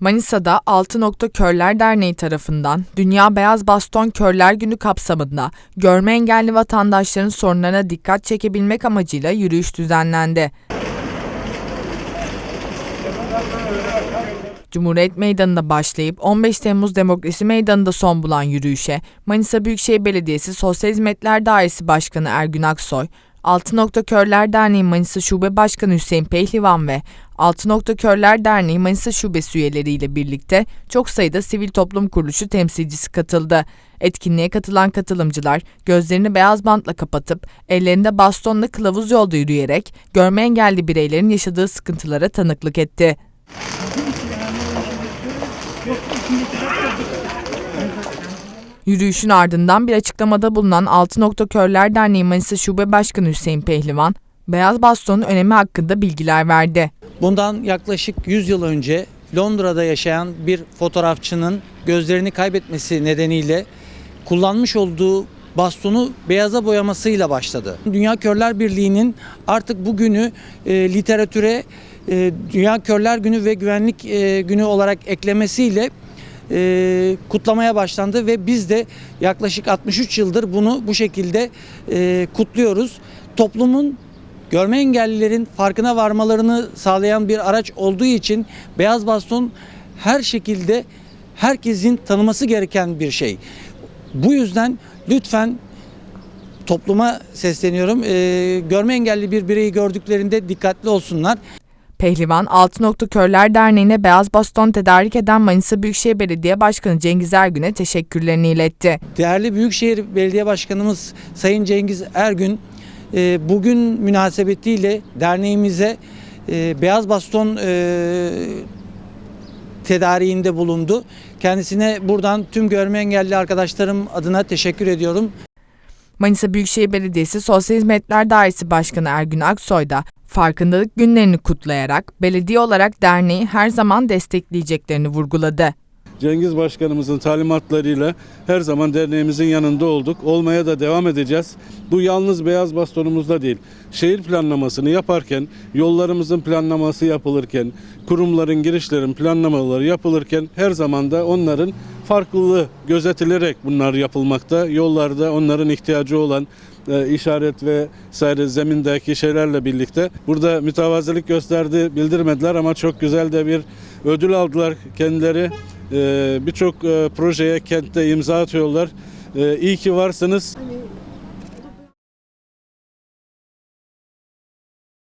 Manisa'da Altı Nokta Körler Derneği tarafından Dünya Beyaz Baston Körler Günü kapsamında görme engelli vatandaşların sorunlarına dikkat çekebilmek amacıyla yürüyüş düzenlendi. Cumhuriyet Meydanı'nda başlayıp 15 Temmuz Demokrasi Meydanı'nda son bulan yürüyüşe Manisa Büyükşehir Belediyesi Sosyal Hizmetler Dairesi Başkanı Ergün Aksoy, Altı Nokta Körler Derneği Manisa Şube Başkanı Hüseyin Pehlivan ve Altı Nokta Körler Derneği Manisa Şubesi üyeleriyle birlikte çok sayıda sivil toplum kuruluşu temsilcisi katıldı. Etkinliğe katılan katılımcılar gözlerini beyaz bantla kapatıp ellerinde bastonla kılavuz yolda yürüyerek görme engelli bireylerin yaşadığı sıkıntılara tanıklık etti. Yürüyüşün ardından bir açıklamada bulunan Altı Nokta Körler Derneği Manisa Şube Başkanı Hüseyin Pehlivan, beyaz bastonun önemi hakkında bilgiler verdi. Bundan yaklaşık 100 yıl önce Londra'da yaşayan bir fotoğrafçının gözlerini kaybetmesi nedeniyle kullanmış olduğu bastonu beyaza boyamasıyla başladı. Dünya Körler Birliği'nin artık bugünü e, literatüre e, Dünya Körler Günü ve Güvenlik e, Günü olarak eklemesiyle e, kutlamaya başlandı ve biz de yaklaşık 63 yıldır bunu bu şekilde e, kutluyoruz. Toplumun görme engellilerin farkına varmalarını sağlayan bir araç olduğu için beyaz baston her şekilde herkesin tanıması gereken bir şey. Bu yüzden lütfen topluma sesleniyorum. Ee, görme engelli bir bireyi gördüklerinde dikkatli olsunlar. Pehlivan, Altı Nokta Körler Derneği'ne beyaz baston tedarik eden Manisa Büyükşehir Belediye Başkanı Cengiz Ergün'e teşekkürlerini iletti. Değerli Büyükşehir Belediye Başkanımız Sayın Cengiz Ergün e, bugün münasebetiyle derneğimize e, beyaz baston e, tedariğinde bulundu. Kendisine buradan tüm görme engelli arkadaşlarım adına teşekkür ediyorum. Manisa Büyükşehir Belediyesi Sosyal Hizmetler Dairesi Başkanı Ergün Aksoy da farkındalık günlerini kutlayarak belediye olarak derneği her zaman destekleyeceklerini vurguladı. Cengiz Başkanımızın talimatlarıyla her zaman derneğimizin yanında olduk. Olmaya da devam edeceğiz. Bu yalnız beyaz bastonumuzda değil. Şehir planlamasını yaparken, yollarımızın planlaması yapılırken, kurumların girişlerin planlamaları yapılırken her zaman da onların farklılığı gözetilerek bunlar yapılmakta. Yollarda onların ihtiyacı olan e, işaret ve sayre zemindeki şeylerle birlikte burada mütevazilik gösterdi bildirmediler ama çok güzel de bir ödül aldılar kendileri. E, Birçok e, projeye kentte imza atıyorlar. E, İyi ki varsınız.